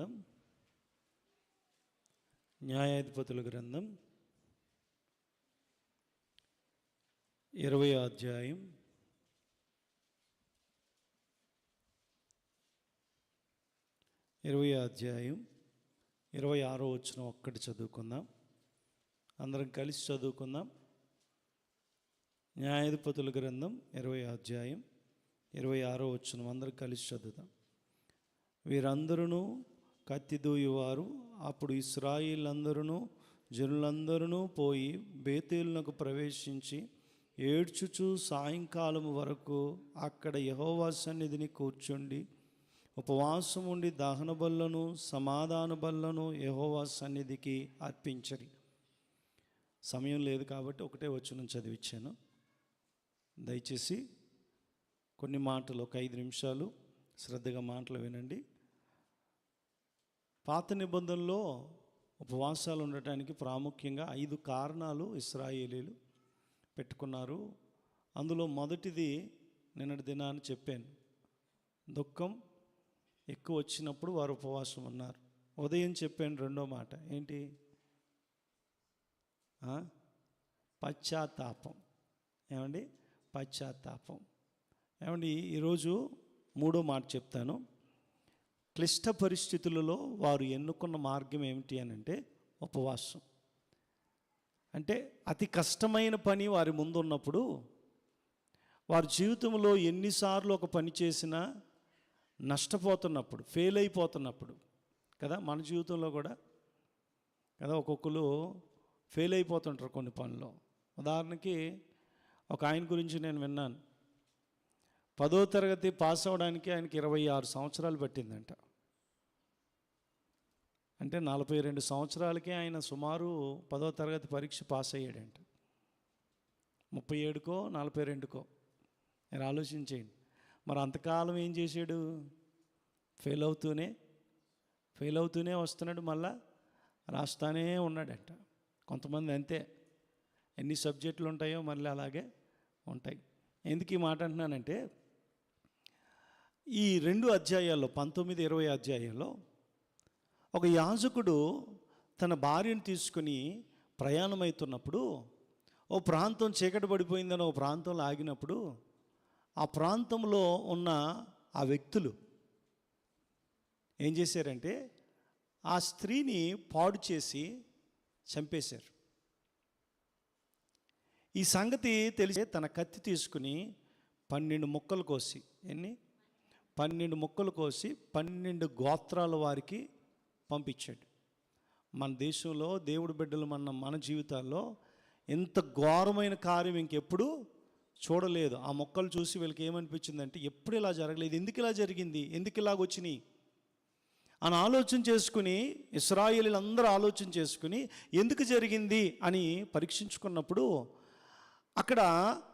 గ్రంథం న్యాయాధిపతుల గ్రంథం ఇరవై అధ్యాయం ఇరవై అధ్యాయం ఇరవై ఆరో వచ్చిన ఒక్కటి చదువుకుందాం. అందరం కలిసి చదువుకుందాం. న్యాయాధిపతుల గ్రంథం ఇరవై అధ్యాయం ఇరవై ఆరో వచ్చిన అందరం కలిసి చదువుదాం. వీరందరూ కత్తిదూయువారు అప్పుడు ఇస్రాయిల్ అందరూ జనులందరూ పోయి బేతేలునకు ప్రవేశించి ఏడ్చుచు సాయంకాలం వరకు అక్కడ యహోవా సన్నిధిని కూర్చుండి ఉపవాసం ఉండి దహన బళ్ళను సమాధాన బళ్ళను యహోవా సన్నిధికి అర్పించరి. సమయం లేదు కాబట్టి ఒకటే వచ్చిన చదివించాను దయచేసి కొన్ని మాటలు ఒక ఐదు నిమిషాలు శ్రద్ధగా మాటలు వినండి. పాత నిబంధనలో ఉపవాసాలు ఉండటానికి ప్రాముఖ్యంగా ఐదు కారణాలు ఇస్రాయేలీలు పెట్టుకున్నారు. అందులో మొదటిది నిన్నటి దినాన్ని చెప్పాను. దుఃఖం ఎక్కువ వచ్చినప్పుడు వారు ఉపవాసం ఉన్నారు. ఉదయం చెప్పాను రెండో మాట. ఏంటి? పశ్చాత్తాపం. ఏమండి? పశ్చాత్తాపం. ఏమండి? ఈరోజు మూడో మాట చెప్తాను. క్లిష్ట పరిస్థితులలో వారు ఎన్నుకున్న మార్గం ఏమిటి అని అంటే ఉపవాసం. అంటే అతి కష్టమైన పని వారి ముందు ఉన్నప్పుడు వారి జీవితంలో ఎన్నిసార్లు ఒక పని చేసినా నష్టపోతున్నప్పుడు ఫెయిల్ అయిపోతున్నప్పుడు కదా మన జీవితంలో కూడా కదా ఒక్కొక్కరు ఫెయిల్ అయిపోతుంటారు కొన్ని పనులు. ఉదాహరణకి ఒక ఆయన గురించి నేను విన్నాను. పదో తరగతి పాస్ అవ్వడానికి ఆయనకి ఇరవై ఆరు సంవత్సరాలు పట్టిందంట. అంటే నలభై రెండు సంవత్సరాలకే ఆయన సుమారు పదో తరగతి పరీక్ష పాస్ అయ్యాడంట. ముప్పై ఏడుకో నలభై రెండుకో. మీరు ఆలోచించేయండి. మరి అంతకాలం ఏం చేశాడు? ఫెయిల్ అవుతూనే ఫెయిల్ అవుతూనే వస్తున్నాడు మళ్ళా రాస్తానే ఉన్నాడంట. కొంతమంది అంతే. ఎన్ని సబ్జెక్టులు ఉంటాయో మళ్ళీ అలాగే ఉంటాయి. ఎందుకు ఈ మాట అంటున్నానంటే ఈ రెండు అధ్యాయాల్లో పంతొమ్మిది ఇరవై అధ్యాయాల్లో ఒక యాజకుడు తన భార్యను తీసుకుని ప్రయాణమవుతున్నప్పుడు ఓ ప్రాంతం చీకటి పడిపోయిందని ఓ ప్రాంతంలో ఆగినప్పుడు ఆ ప్రాంతంలో ఉన్న ఆ వ్యక్తులు ఏం చేశారంటే ఆ స్త్రీని పాడు చేసి చంపేశారు. ఈ సంగతి తెలిసే తన కత్తి తీసుకుని పన్నెండు ముక్కలు కోసి ఎన్ని? పన్నెండు ముక్కలు కోసి పన్నెండు గోత్రాల వారికి పంపించాడు. మన దేశంలో దేవుడు బిడ్డలు మన మన జీవితాల్లో ఎంత ఘోరమైన కార్యం ఇంకెప్పుడు చూడలేదు. ఆ మొక్కలు చూసి వీళ్ళకి ఏమనిపించిందంటే ఎప్పుడు ఇలా జరగలేదు ఎందుకు ఇలా జరిగింది ఎందుకు ఇలాగ వచ్చినాయి? అని ఆలోచన చేసుకుని ఇస్రాయేలీలందరూ ఆలోచన చేసుకుని ఎందుకు జరిగింది అని పరీక్షించుకున్నప్పుడు అక్కడ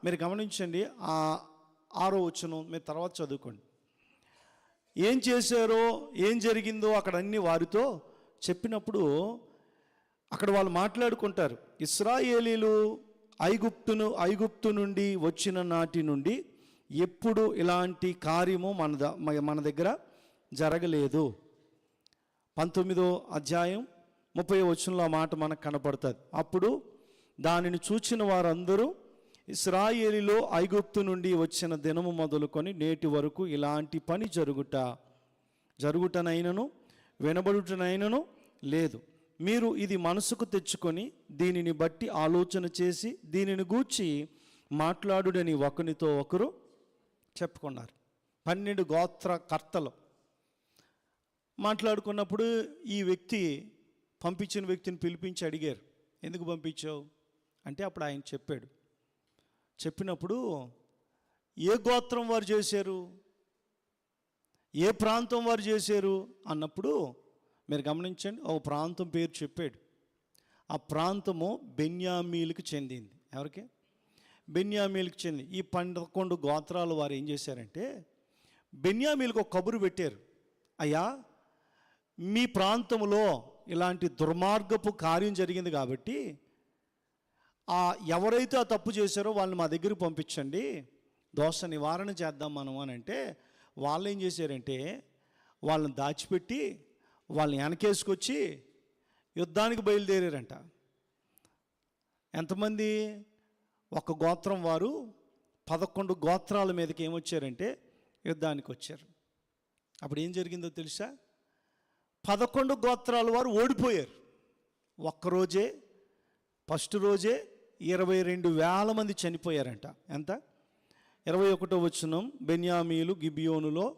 మీరు గమనించండి ఆ ఆరో వచ్చును మీరు తర్వాత చదువుకోండి. ఏం చేశారో ఏం జరిగిందో అక్కడ అన్ని వారితో చెప్పినప్పుడు అక్కడ వాళ్ళు మాట్లాడుకుంటారు. ఇస్రాయేలీలు ఐగుప్తును ఐగుప్తు నుండి వచ్చిన నాటి నుండి ఎప్పుడు ఇలాంటి కార్యము మన ద- మన దగ్గర జరగలేదు. పంతొమ్మిదో అధ్యాయం ముప్పై వచనంలో మాట మనకు కనపడుతుంది. అప్పుడు దానిని చూచిన వారందరూ ఇస్రాయేలీలో ఐగుప్తు నుండి వచ్చిన దినము మొదలుకొని నేటి వరకు ఇలాంటి పని జరుగుట జరుగుటనైనను వినబడుటనైనను లేదు. మీరు ఇది మనసుకు తెచ్చుకొని దీనిని బట్టి ఆలోచన చేసి దీనిని గూర్చి మాట్లాడుడని ఒకరితో ఒకరు చెప్పుకున్నారు. పన్నెండు గోత్ర కర్తలు మాట్లాడుకున్నప్పుడు ఈ వ్యక్తి పంపించిన వ్యక్తిని పిలిపించి అడిగారు. ఎందుకు పంపించావు? అంటే అప్పుడు ఆయన చెప్పాడు. చెప్పినప్పుడు ఏ గోత్రం వారు చేశారు? ఏ ప్రాంతం వారు చేశారు? అన్నప్పుడు మీరు గమనించండి ఒక ప్రాంతం పేరు చెప్పాడు. ఆ ప్రాంతము బెన్యామీలకు చెందింది. ఎవరికి? బెన్యామీలకు చెంది ఈ పదకొండు గోత్రాలు వారు ఏం చేశారంటే బెన్యామీలకు ఒక కబురు పెట్టారు. అయ్యా మీ ప్రాంతంలో ఇలాంటి దుర్మార్గపు కార్యం జరిగింది కాబట్టి ఆ ఎవరైతే ఆ తప్పు చేశారో వాళ్ళని మా దగ్గరికి పంపించండి. దోష నివారణ చేద్దాం మనం అని అంటే వాళ్ళు ఏం చేశారంటే వాళ్ళని దాచిపెట్టి వాళ్ళని వెనకేసుకొచ్చి యుద్ధానికి బయలుదేరారంట. ఎంతమంది? ఒక గోత్రం వారు పదకొండు గోత్రాల మీదకి ఏమొచ్చారంటే యుద్ధానికి వచ్చారు. అప్పుడు ఏం జరిగిందో తెలుసా? పదకొండు గోత్రాల వారు ఓడిపోయారు. ఒక్కరోజే ఫస్ట్ రోజే ఇరవై రెండు వేల మంది చనిపోయారంట. ఎంత? ఇరవై ఒకటో వచ్చినం బెన్యామీలు గిబియోనులో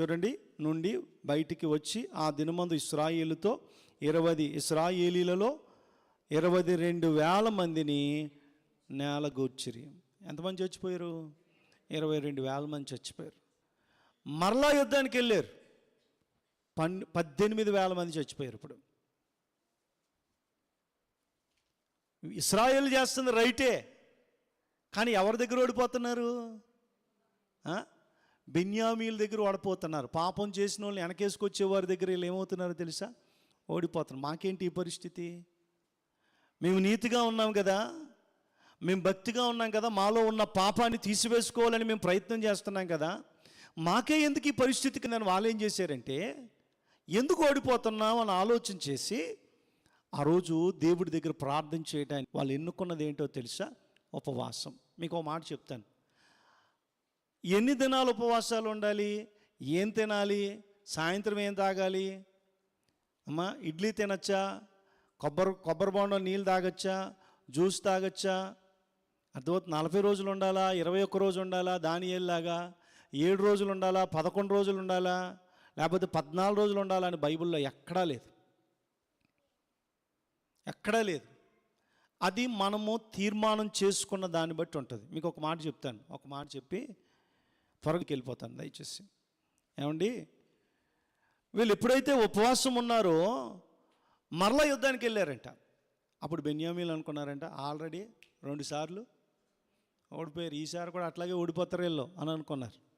చూడండి నుండి బయటికి వచ్చి ఆ దినమందు ఇస్రాయేలుతో ఇరవై ఇస్రాయేలీలలో ఇరవై రెండు వేల మందిని నేలగూర్చిరి ఎంతమంది చచ్చిపోయారు? ఇరవై రెండు వేల మంది చచ్చిపోయారు. మరలా యుద్ధానికి వెళ్ళారు. పన్ పద్దెనిమిది వేల మంది చచ్చిపోయారు ఇప్పుడు. ఇస్రాయేల్ చేస్తుంది రైటే. కానీ ఎవరి దగ్గర ఓడిపోతున్నారు? బెన్యామీల దగ్గర ఓడిపోతున్నారు. పాపం చేసిన వాళ్ళని వెనకేసుకొచ్చే వారి దగ్గర వీళ్ళు ఏమవుతున్నారో తెలుసా? ఓడిపోతున్నారు. మాకేంటి ఈ పరిస్థితి? మేము నీతిగా ఉన్నాం కదా? మేము భక్తిగా ఉన్నాం కదా? మాలో ఉన్న పాపాన్ని తీసివేసుకోవాలని మేము ప్రయత్నం చేస్తున్నాం కదా? మాకే ఎందుకు ఈ పరిస్థితికి నేను వాళ్ళు ఏం చేశారంటే ఎందుకు ఓడిపోతున్నాం అని ఆలోచన చేసి ఆ రోజు దేవుడి దగ్గర ప్రార్థన చేయడానికి వాళ్ళు ఎన్నుకున్నది ఏంటో తెలుసా? ఉపవాసం. మీకు ఒక మాట చెప్తాను. ఎన్ని దినాలు ఉపవాసాలు ఉండాలి? ఏం తినాలి? సాయంత్రం ఏం తాగాలి? అమ్మా ఇడ్లీ తినచ్చా? కొబ్బరి కొబ్బరి బొండం నీళ్ళు తాగొచ్చా? జ్యూస్ తాగొచ్చా? అర్థమవుతుంది? నలభై రోజులు ఉండాలా? ఇరవై ఒక్క రోజు ఉండాలా? దాని ఏళ్ళలాగా ఏడు రోజులు ఉండాలా? పదకొండు రోజులు ఉండాలా? లేకపోతే పద్నాలుగు రోజులు ఉండాలా అని బైబిల్లో ఎక్కడా లేదు. ఎక్కడా లేదు. అది మనము తీర్మానం చేసుకున్న దాన్ని బట్టి ఉంటుంది. మీకు ఒక మాట చెప్తాను. ఒక మాట చెప్పి త్వరగా వెళ్ళిపోతాను దయచేసి. ఏమండి? వీళ్ళు ఎప్పుడైతే ఉపవాసం ఉన్నారో మరలా యుద్ధానికి వెళ్ళారంట. అప్పుడు బెన్యామీలు అనుకున్నారంట ఆల్రెడీ రెండుసార్లు ఓడిపోయారు. ఈసారి కూడా అట్లాగే ఓడిపోతారు వీళ్ళు అని అనుకున్నారు.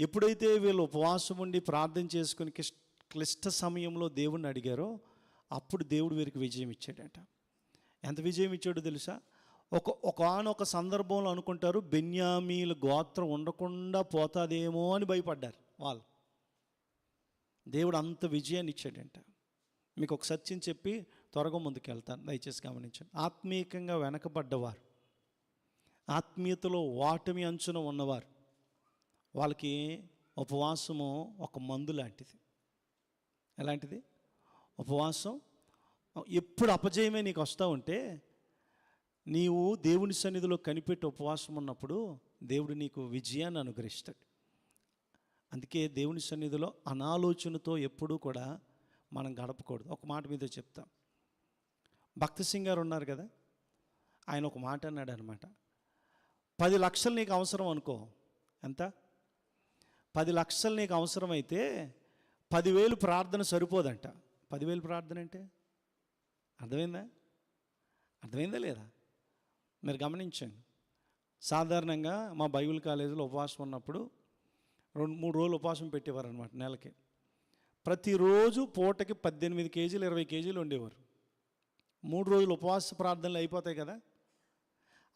ఎప్పుడైతే వీళ్ళు ఉపవాసం ఉండి ప్రార్థన చేసుకుని క్లిష్ట సమయంలో దేవుణ్ణి అడిగారో అప్పుడు దేవుడు వీరికి విజయం ఇచ్చాడంట. ఎంత విజయం ఇచ్చాడో తెలుసా? ఒక ఒకనొక సందర్భంలో అనుకుంటారు బెన్యామీల గోత్రం ఉండకుండా పోతాదేమో అని భయపడ్డారు వాళ్ళు. దేవుడు అంత విజయాన్ని ఇచ్చాడంట. మీకు ఒక సత్యం చెప్పి త్వరగా ముందుకు వెళ్తాను దయచేసి గమనించండి. ఆత్మీయంగా వెనకబడ్డవారు. ఆత్మీయతలో వాటమి అంచున ఉన్నవారు. వాళ్ళకి ఉపవాసము ఒక మందు లాంటిది. ఎలాంటిది? ఉపవాసం? ఎప్పుడు అపజయమే నీకు వస్తూ ఉంటే నీవు దేవుని సన్నిధిలో కనిపెట్టి ఉపవాసం ఉన్నప్పుడు దేవుడు నీకు విజయాన్ని అనుగ్రహిస్తాడు. అందుకే దేవుని సన్నిధిలో అనాలోచనతో ఎప్పుడూ కూడా మనం గడపకూడదు. ఒక మాట మీద చెప్తాం. భక్త సింగ్ గారు ఉన్నారు కదా? ఆయన ఒక మాట అన్నాడు అనమాట పది లక్షలు నీకు అవసరం అనుకో. ఎంత? పది లక్షలు నీకు అవసరమైతే పదివేలు ప్రార్థన సరిపోదంట. పదివేలు ప్రార్థన అంటే? అర్థమైందా? అర్థమైందా లేదా? మీరు గమనించండి. సాధారణంగా మా బైబిల్ కాలేజీలో ఉపవాసం ఉన్నప్పుడు రెండు మూడు రోజులు ఉపవాసం పెట్టేవారు అనమాట నెలకి. ప్రతిరోజు పూటకి పద్దెనిమిది కేజీలు ఇరవై కేజీలు ఉండేవారు మూడు రోజులు ఉపవాస ప్రార్థనలు అయిపోతాయి కదా?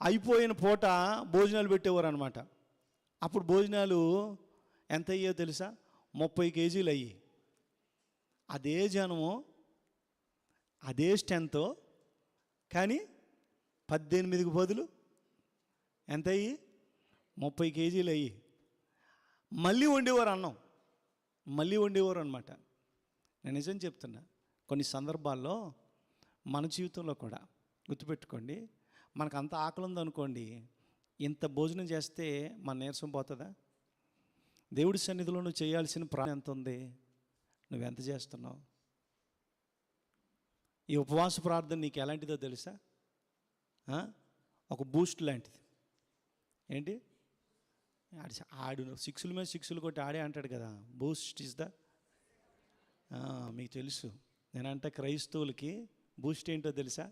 అయిపోయిన పూట భోజనాలు పెట్టేవారు అనమాట అప్పుడు భోజనాలు ఎంత అయ్యో తెలుసా? ముప్పై కేజీలు అయ్యి అదే జనము అదే స్ట్రెంత్ కానీ పద్దెనిమిదికి బదులు ఎంత అయ్యి ముప్పై కేజీలు అయ్యి. మళ్ళీ వండేవారు అన్నం. మళ్ళీ వండేవారు అనమాట నేను నిజం చెప్తున్నా కొన్ని సందర్భాల్లో మన జీవితంలో కూడా గుర్తుపెట్టుకోండి మనకు అంత ఆకలి ఉందనుకోండి ఇంత భోజనం చేస్తే మన నీరసం పోతుందా? దేవుడి సన్నిధిలో నువ్వు చేయాల్సిన ప్రాణం ఎంత ఉంది నువ్వెంత చేస్తున్నావు? ఈ ఉపవాస ప్రార్థన నీకు ఎలాంటిదో తెలుసా? ఒక బూస్ట్ లాంటిది. ఏంటి? ఆడి ఆడు సిక్స్ల మీద సిక్స్లు కొట్టి ఆడే అంటాడు కదా. బూస్ట్ ఇస్ ద మీకు తెలుసు. నేనంటే క్రైస్తవులకి బూస్ట్ ఏంటో తెలుసా?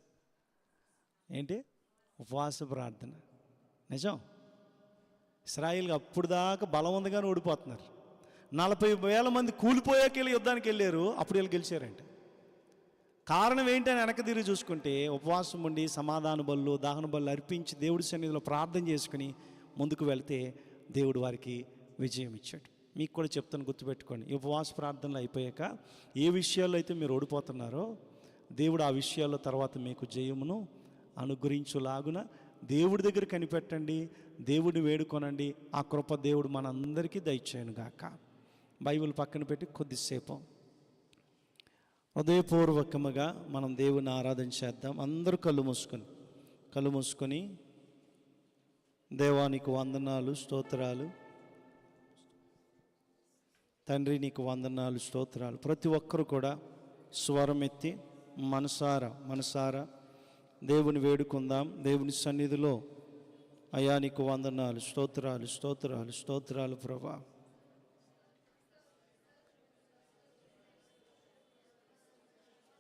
ఏంటి? ఉపవాస ప్రార్థన. నిజం? ఇస్రాయిల్కి అప్పుడు దాకా బలం ఉందిగానే ఓడిపోతున్నారు. నలభై వేల మంది కూలిపోయాక వెళ్ళి యుద్ధానికి వెళ్ళారు అప్పుడు వీళ్ళు గెలిచారంట. కారణం ఏంటని వెనక తిరిగి చూసుకుంటే ఉపవాసం ఉండి సమాధాన బళ్ళు దహన బళ్ళు అర్పించి దేవుడి సన్నిధిలో ప్రార్థన చేసుకుని ముందుకు వెళితే దేవుడు వారికి విజయం ఇచ్చాడు. మీకు కూడా చెప్తాను గుర్తుపెట్టుకోండి. ఈ ఉపవాస ప్రార్థనలు అయిపోయాక ఏ విషయాల్లో అయితే మీరు ఓడిపోతున్నారో దేవుడు ఆ విషయాల్లో తర్వాత మీకు జయమును అనుగ్రహించులాగున దేవుడి దగ్గర కనిపెట్టండి దేవుడిని వేడుకొనండి. ఆ కృప దేవుడు మనందరికీ దయచేయను గాక బైబిల్ పక్కన పెట్టి కొద్దిసేపు హృదయపూర్వకముగా మనం దేవుని ఆరాధన చేద్దాం. అందరూ కళ్ళు మూసుకొని కళ్ళు మూసుకొని దేవానికి వందనాలు స్తోత్రాలు. తండ్రి నీకు వందనాలు స్తోత్రాలు. ప్రతి ఒక్కరు కూడా స్వరం ఎత్తి మనసారా మనసారా దేవుని వేడుకుందాం. దేవుని సన్నిధిలో అయా నీకు వందనాలు స్తోత్రాలు స్తోత్రాలు స్తోత్రాలు ప్రభా.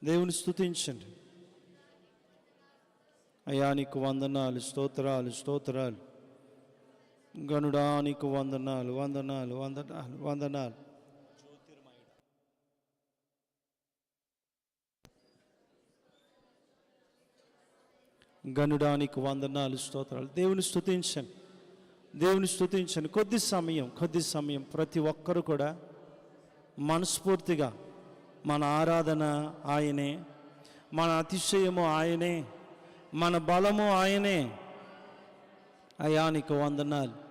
దేవుని స్థుతించండి అయా నీకు వందనాలు స్తోత్రాలు స్తోత్రాలు. గనుడా నీకు వందనాలు వందనాలు వందనాలు వందనాలు. గనుడానికి వందనాలు స్తోత్రాలు. దేవుని స్థుతించండి దేవుని స్థుతించండి కొద్ది సమయం కొద్ది సమయం ప్రతి ఒక్కరు కూడా మనస్ఫూర్తిగా మన ఆరాధన ఆయనే మన అతిశయము ఆయనే మన బలము ఆయనే. అయా నీకు వందనాలు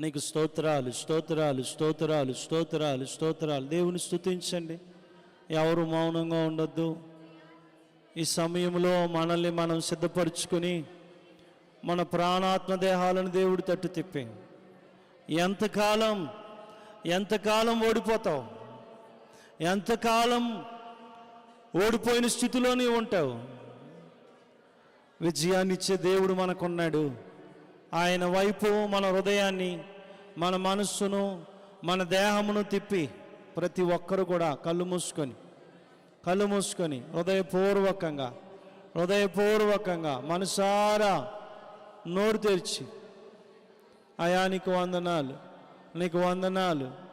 నీకు స్తోత్రాలు స్తోత్రాలు స్తోత్రాలు స్తోత్రాలు స్తోత్రాలు. దేవుని స్తుతించండి. ఎవరు మౌనంగా ఉండొద్దు. ఈ సమయంలో మనల్ని మనం సిద్ధపరచుకొని మన ప్రాణాత్మ దేహాలను దేవుడు తట్టు తిప్పి ఎంతకాలం ఎంతకాలం ఓడిపోతావు? ఎంతకాలం ఓడిపోయిన స్థితిలోనే ఉంటావు? విజయాన్ని ఇచ్చే దేవుడు మనకున్నాడు. ఆయన వైపు మన హృదయాన్ని మన మనస్సును మన దేహమును తిప్పి ప్రతి ఒక్కరు కూడా కళ్ళు మూసుకొని కళ్ళు మూసుకొని హృదయపూర్వకంగా హృదయపూర్వకంగా మనసారా నోరు తెరిచి అయా నీకు వందనాలు నీకు వందనాలు.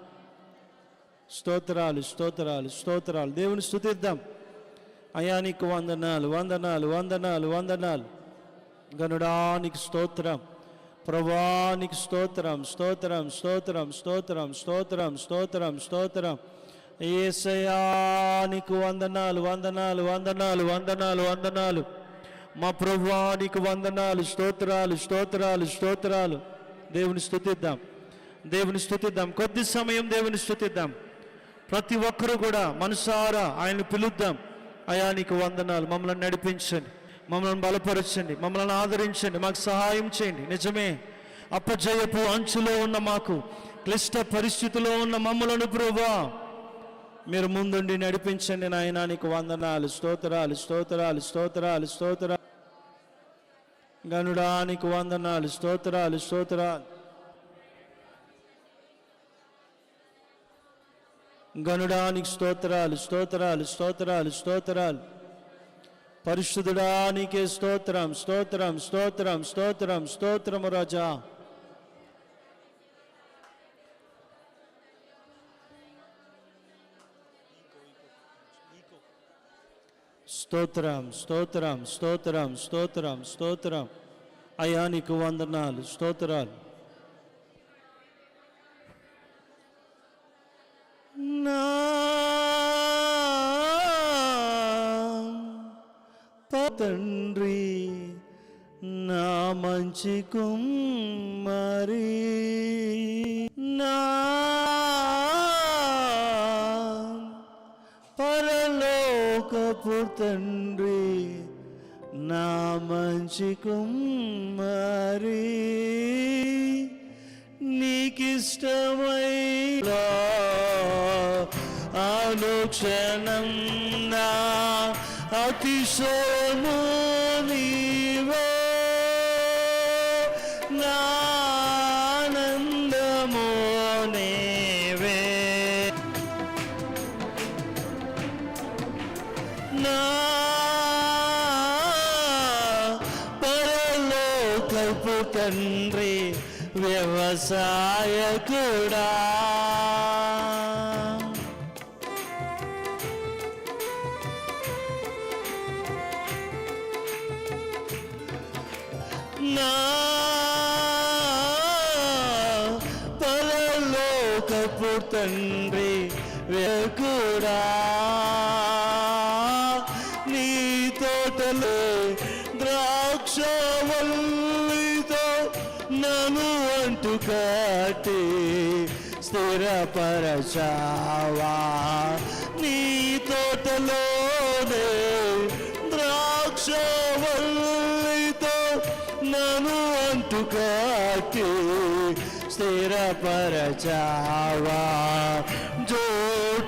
స్తోత్రాలు స్తోత్రాలు స్తోత్రాలు. దేవుని స్థుతిద్దాం అయా నీకు వందనాలు వందనాలు వందనాలు వందనాలు. గనుడానికి స్తోత్రం. ప్రభానికి స్తోత్రం స్తోత్రం స్తోత్రం స్తోత్రం స్తోత్రం స్తోత్రం స్తోత్రం. ఏసయానికి వందనాలు వందనాలు వందనాలు వందనాలు వందనాలు. మా ప్రభువానికి వందనాలు స్తోత్రాలు స్తోత్రాలు స్తోత్రాలు. దేవుని స్థుతిద్దాం దేవుని స్థుతిద్దాం కొద్ది సమయం దేవుని స్థుతిద్దాం ప్రతి ఒక్కరూ కూడా మనసారా ఆయన పిలుద్దాం. అయా నీకు వందనాలు. మమ్మల్ని నడిపించండి. మమ్మల్ని బలపరచండి. మమ్మల్ని ఆదరించండి. మాకు సహాయం చేయండి. నిజమే. అప్పజయపు అంచులో ఉన్న మాకు క్లిష్ట పరిస్థితిలో ఉన్న మమ్మలను ప్రభా మీరు ముందుండి నడిపించండి నాయన. నీకు వందనాలు. స్తోత్రాలు స్తోత్రాలు స్తోత్రాలు స్తోత్రాలు. గనుడానికి వందనాలు. స్తోత్రాలు స్తోత్రాలు. గనుడానికి స్తోత్రాలు స్తోత్రాలు స్తోత్రాలు స్తోత్రాలు. పరిశుద్ధుడానికే స్తోత్రం స్తోత్రం స్తోత్రం స్తోత్రం స్తోత్రము రాజా. స్తోత్రం స్తోత్రం స్తోత్రం స్తోత్రం స్తోత్రం. అయానికి వందనాలు స్తోత్రాలు. నా తండ్రి నా మంచి కుమ్మరి నా పరలోకపు తండ్రి నా మంచి కుమ్మరి నీకిష్టమై అతిశయము నీవే నా ఆనందము నీవే నా పరలోకపు తండ్రి వ్యవసాయకుడా నా స్థిరపరచావా? నీ తోటలోనే ద్రాక్షవల్లితో నను అంటు కట్టి స్థిరపరచావా?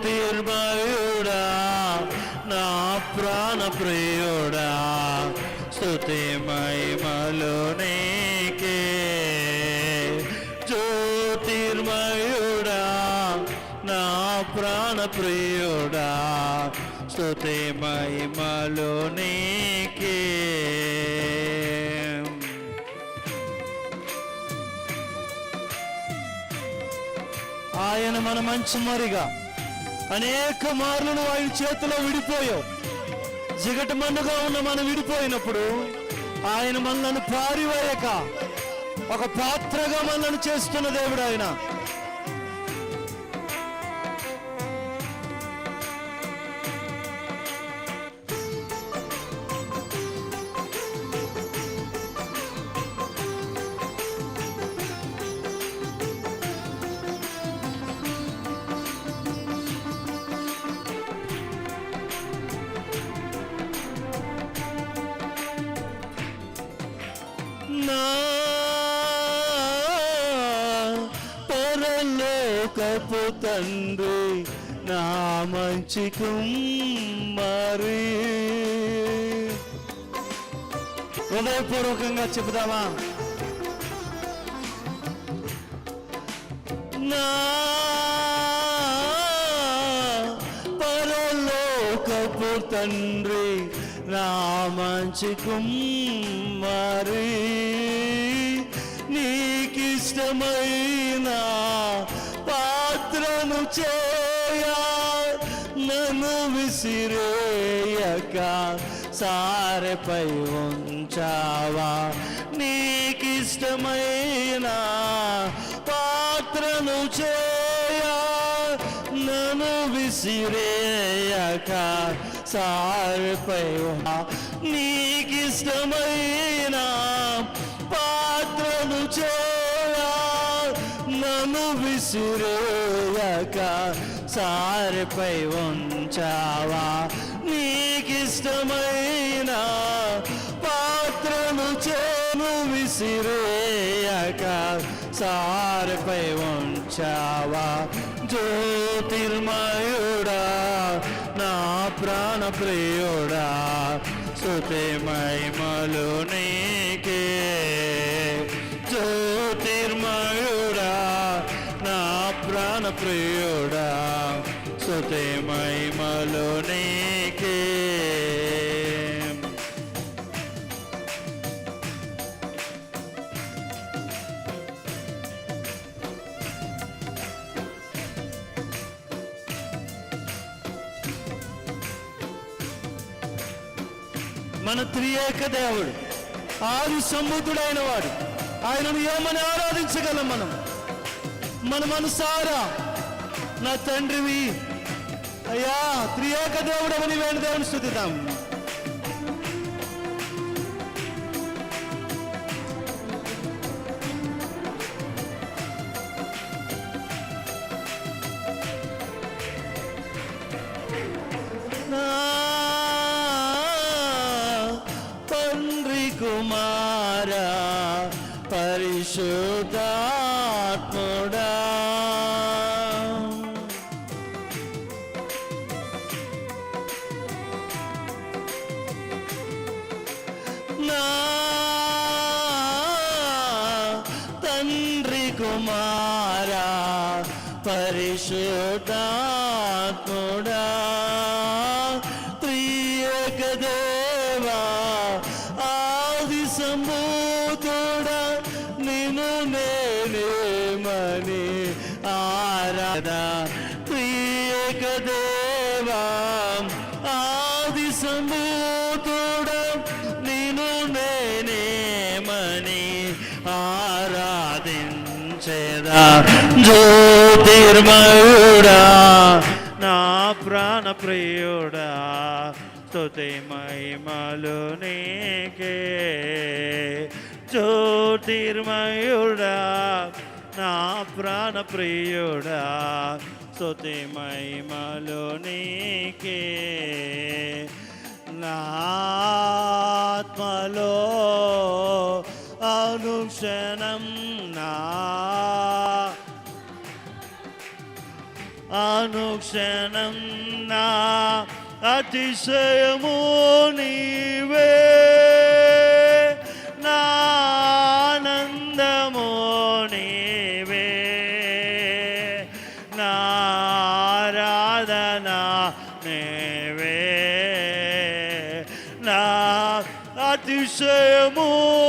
జ్యోతిర్మయుడా నా ప్రాణ ప్రియుడా స్తుతి మహిమలోనే స్తుతి మహిమలు నీకే. ఆయన మన మంచి మరిగా అనేక మార్లు నువ్వు ఆయన చేతిలో విడిపోయావు. జిగట మన్నుగా ఉన్న మనం విడిపోయినప్పుడు ఆయన మనల్ని పారివేయక. ఒక పాత్రగా మనల్ని చేస్తున్న దేవుడు ఆయన. నా పరలోకపు తండ్రి నా మంచి కుమ్మరి. హృదయపూర్వకంగా చెబుదామా? నా పరలోకపు తండ్రి నా మంచి కుమ్మరి. నీకిష్టమైన పాత్రను చేయ నన్ను విసిరేయక సారెపై ఉంచావా? నీకిష్టమైన పాత్రను చేయ నన్ను విసిరేయక సారెపై నీకిష్టమైన విసిరేయక సారిపై ఉంచావా? నీకిష్టమైన పాత్రను చేను విసిరేయక సారిపై ఉంచావా? జ్యోతిర్మయుడా నా ప్రాణ ప్రియుడా ఏక దేవుడు. ఆది సంబుద్ధుడైన వాడు ఆయనను ఏమని ఆరాధించగలం మనం? మన మనసారా నా తండ్రివి అయ్యా త్రియేక దేవుడవని వేణు దేవుని స్థుతిద్దాం. నా తండ్రి కుమారా పరిశుద్ధాత్ముడా జ్యోతిర్మయుడా నా ప్రాణ ప్రియుడా స్తుతి మహిమలు నీకే. జ్యోతిర్మయుడా నా ప్రాణ ప్రియుడా స్తుతి మహిమలు నీకే. నా ఆత్మలో అనుక్షణం నా. అనుక్షణం నా. అతిశయము నీవే. నా నీవే. నా నీవే. నా అతిశయము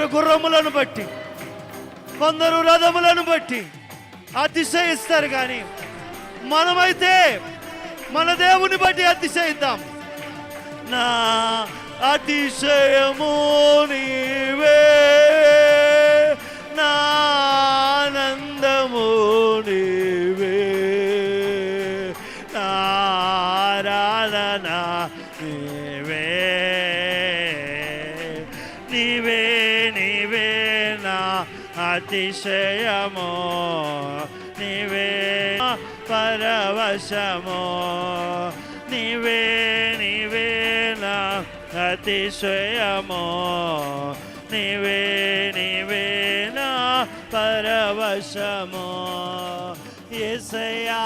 కొందరు గుర్రములను బట్టి కొందరు రథములను బట్టి అతిశయిస్తారు కానీ మనమైతే మన దేవుని బట్టి అతిశయిద్దాం. నా అతిశయము నీవే. విషయమో నీవే పరవశమో పరవశము నీవే నీవే నా అతిశయము నీవే నీవే నా పరవశము. ఎసయా